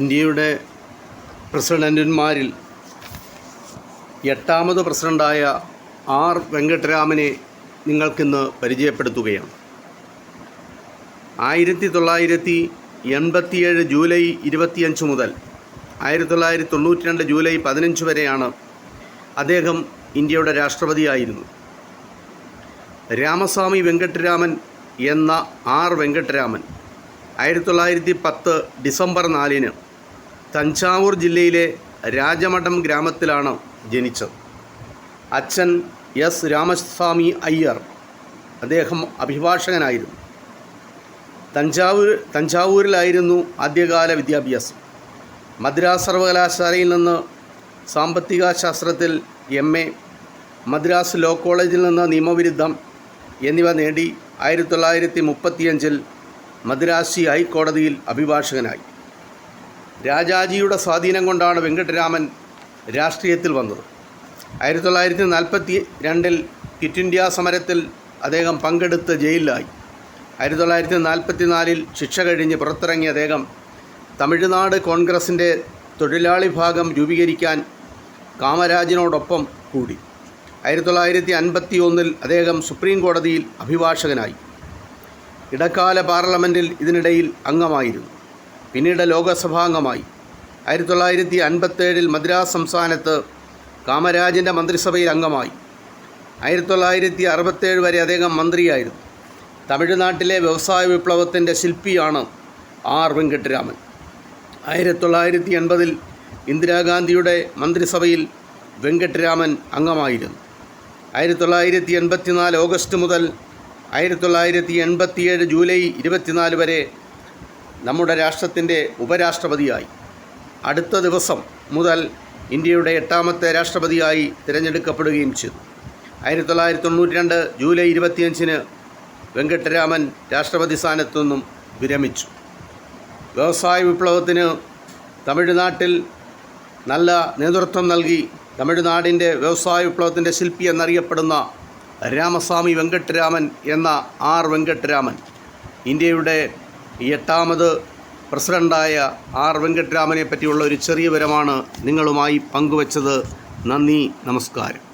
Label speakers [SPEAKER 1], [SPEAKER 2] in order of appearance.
[SPEAKER 1] ഇന്ത്യയുടെ പ്രസിഡന്റുമാരിൽ എട്ടാമത് പ്രസിഡന്റായ ആർ വെങ്കട്ടരാമനെ നിങ്ങൾക്കിന്ന് പരിചയപ്പെടുത്തുകയാണ്. ആയിരത്തി തൊള്ളായിരത്തി എൺപത്തിയേഴ് ജൂലൈ ഇരുപത്തിയഞ്ച് മുതൽ ആയിരത്തി തൊള്ളായിരത്തി തൊണ്ണൂറ്റി രണ്ട് ജൂലൈ പതിനഞ്ച് വരെയാണ് അദ്ദേഹം ഇന്ത്യയുടെ രാഷ്ട്രപതിയായിരുന്നു. രാമസ്വാമി വെങ്കട്ടരാമൻ എന്ന ആർ വെങ്കട്ടരാമൻ ആയിരത്തി തൊള്ളായിരത്തി പത്ത് ഡിസംബർ നാലിന് തഞ്ചാവൂർ ജില്ലയിലെ രാജമഠം ഗ്രാമത്തിലാണ് ജനിച്ചത്. അച്ഛൻ എസ്. രാമസ്വാമി അയ്യർ അദ്ദേഹം അഭിഭാഷകനായിരുന്നു. തഞ്ചാവൂർ തഞ്ചാവൂരിലായിരുന്നു ആദ്യകാല വിദ്യാഭ്യാസം. മദ്രാസ് സർവകലാശാലയിൽ നിന്ന് സാമ്പത്തിക ശാസ്ത്രത്തിൽ എം എ മദ്രാസ് ലോ കോളേജിൽ നിന്ന് നിയമവിരുദ്ധം എന്നിവ നേടി ആയിരത്തി തൊള്ളായിരത്തി മുപ്പത്തിയഞ്ചിൽ മദ്രാസി ഹൈക്കോടതിയിൽ അഭിഭാഷകനായി. രാജാജിയുടെ സ്വാധീനം കൊണ്ടാണ് വെങ്കട്ടരാമൻ രാഷ്ട്രീയത്തിൽ വന്നത്. ആയിരത്തി തൊള്ളായിരത്തി നാൽപ്പത്തി രണ്ടിൽ ക്വിറ്റ് ഇന്ത്യ സമരത്തിൽ അദ്ദേഹം പങ്കെടുത്ത് ജയിലിലായി. ആയിരത്തി തൊള്ളായിരത്തി നാൽപ്പത്തി നാലിൽ ശിക്ഷ കഴിഞ്ഞ് പുറത്തിറങ്ങിയ അദ്ദേഹം തമിഴ്നാട് കോൺഗ്രസിന്റെ തൊഴിലാളി ഭാഗം രൂപീകരിക്കാൻ കാമരാജിനോടൊപ്പം കൂടി. ആയിരത്തി തൊള്ളായിരത്തി അൻപത്തി ഒന്നിൽ അദ്ദേഹം സുപ്രീം കോടതിയിൽ അഭിഭാഷകനായി. ഇടക്കാല പാർലമെന്റിൽ ഇതിനിടയിൽ അംഗമായിരുന്നു. പിന്നീട് ലോകസഭാംഗമായി. ആയിരത്തി തൊള്ളായിരത്തി അൻപത്തേഴിൽ മദ്രാസ് സംസ്ഥാനത്ത് കാമരാജിന്റെ മന്ത്രിസഭയിൽ അംഗമായി. ആയിരത്തി തൊള്ളായിരത്തി അറുപത്തേഴ് വരെ അദ്ദേഹം മന്ത്രിയായിരുന്നു. തമിഴ്നാട്ടിലെ വ്യവസായ വിപ്ലവത്തിന്റെ ശില്പിയാണ് ആർ വെങ്കട്ടരാമൻ. ആയിരത്തി തൊള്ളായിരത്തി എൺപതിൽ ഇന്ദിരാഗാന്ധിയുടെ മന്ത്രിസഭയിൽ വെങ്കട്ടരാമൻ അംഗമായിരുന്നു. ആയിരത്തി തൊള്ളായിരത്തി എൺപത്തിനാല് ഓഗസ്റ്റ് മുതൽ ആയിരത്തി തൊള്ളായിരത്തി എൺപത്തിയേഴ് ജൂലൈ ഇരുപത്തിനാല് വരെ നമ്മുടെ രാഷ്ട്രത്തിന്റെ ഉപരാഷ്ട്രപതിയായി. അടുത്ത ദിവസം മുതൽ ഇന്ത്യയുടെ എട്ടാമത്തെ രാഷ്ട്രപതിയായി തിരഞ്ഞെടുക്കപ്പെടുകയും ചെയ്തു. ആയിരത്തി തൊള്ളായിരത്തി തൊണ്ണൂറ്റി രണ്ട് ജൂലൈ ഇരുപത്തിയഞ്ചിന് വെങ്കട്ടരാമൻ രാഷ്ട്രപതി സ്ഥാനത്തു നിന്നും വിരമിച്ചു. വ്യവസായ വിപ്ലവത്തിന് തമിഴ്നാട്ടിൽ നല്ല നേതൃത്വം നൽകി തമിഴ്നാടിന്റെ വ്യവസായ വിപ്ലവത്തിന്റെ ശില്പി എന്നറിയപ്പെടുന്ന രാമസ്വാമി വെങ്കട്ടരാമൻ എന്ന ആർ വെങ്കട്ടരാമൻ ഇന്ത്യയുടെ എട്ടാമത് പ്രസിഡന്റായ ആർ വെങ്കട്ടരാമനെ പറ്റിയുള്ള ഒരു ചെറിയ വിവരമാണ് നിങ്ങളുമായി പങ്കുവച്ചത്. നന്ദി നമസ്കാരം.